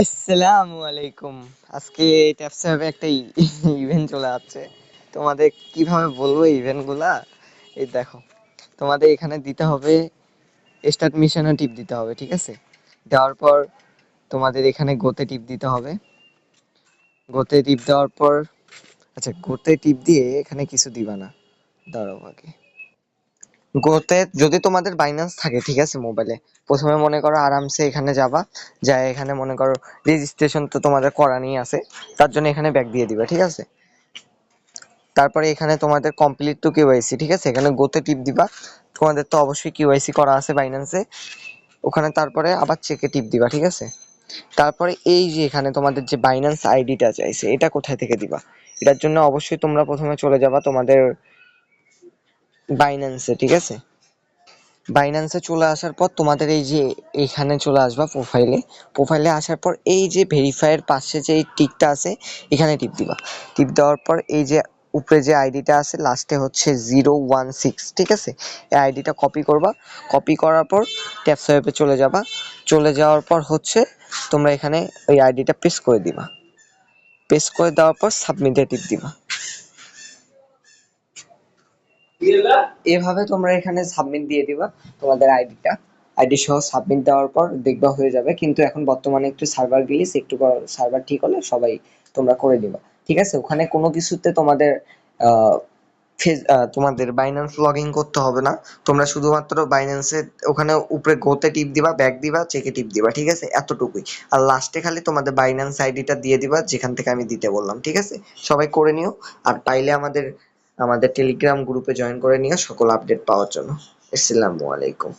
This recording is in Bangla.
আসসালামু আলাইকুম। আজকে ট্যাপসে হবে একটা ইভেন্ট চলে তোমাদের কীভাবে বলব ইভেন্টগুলা? এই দেখো, তোমাদের এখানে দিতে হবে স্টার্ট মিশনে টিপ দিতে হবে, ঠিক আছে? দেওয়ার পর তোমাদের এখানে গোতে টিপ দিতে হবে। গোতে টিপ দেওয়ার পর আচ্ছা গোতে টিপ দিয়ে এখানে কিছু দিবা না। দাঁড়াও আগে। গোতে যদি তোমাদের বাইন্যান্স থাকে, ঠিক আছে মোবাইলে প্রথমে মনে করো আরামসে এখানে যাবা যা এখানে মনে করো রেজিস্ট্রেশন তো তোমাদের করা নিয়ে আছে, তার জন্য এখানে ব্যাক দিয়ে দিবা, ঠিক আছে? তারপরে এখানে তোমাদের কমপ্লিট টু কেওয়াইসি ঠিক আছে? এখানে গোতে টিপ দিবা, তোমাদের তো অবশ্যই কেওয়াইসি করা আছে বাইন্যান্সে ওখানে তারপরে আবার চেকে টিপ দিবা, ঠিক আছে? তারপরে এই যে এখানে তোমাদের যে বাইন্যান্স আইডিটা চাইছে এটা কোথায় থেকে দিবা? এটার জন্য অবশ্যই তোমরা প্রথমে চলে যাবা তোমাদের বাইন্যান্সে ঠিক আছে? বাইন্যান্সে চলে আসার পর তোমাদের এই যে এখানে চলে আসবা প্রোফাইলে প্রোফাইলে আসার পর এই যে ভেরিফাইয়ের পাশে যে টিকটা আছে, এখানে টিপ দিবা। টিপ দেওয়ার পর এই যে উপরে যে আইডিটা আছে লাস্টে হচ্ছে জিরো ওয়ান সিক্স ঠিক আছে? এই আইডিটা কপি করবা। কপি করার পর ট্যাপ সোয়াইপে চলে যাবা। চলে যাওয়ার পর হচ্ছে তোমরা এখানে ওই আইডিটা পেস্ট করে দিবা। পেস্ট করে দেওয়ার পর সাবমিটে টিপ দিবা। এভাবে তোমরা এখানে সাবমিট দিয়ে দিবা তোমাদের আইডিটা আইডি সহ সাবমিট দেওয়ার পর দেখবা হয়ে যাবে, কিন্তু এখন বর্তমানে একটু সার্ভার গ্লিচ একটু সার্ভার ঠিক হলে সবাই তোমরা করে দিবা। ঠিক আছে? ওখানে কোনো কিছুতে তোমাদের ফেস তোমাদের বাইন্যান্স লগ ইন করতে হবে না। তোমরা শুধুমাত্র বাইন্যান্সে ওখানে উপরে গোতে টিপ দিবা ব্যাক দিবা চেকে টিপ দিবা। ঠিক আছে? এতটুকুই। আর লাস্টে খালি তোমাদের বাইন্যান্স আইডিটা দিয়ে দিবা, যেখান থেকে আমি দিতে বললাম। ঠিক আছে? সবাই করে নিও। আর পাইলে আমাদের আমাদের টেলিগ্রাম গ্রুপে জয়েন করে নিও সকল আপডেট পাওয়ার জন্য। আসসালামু আলাইকুম।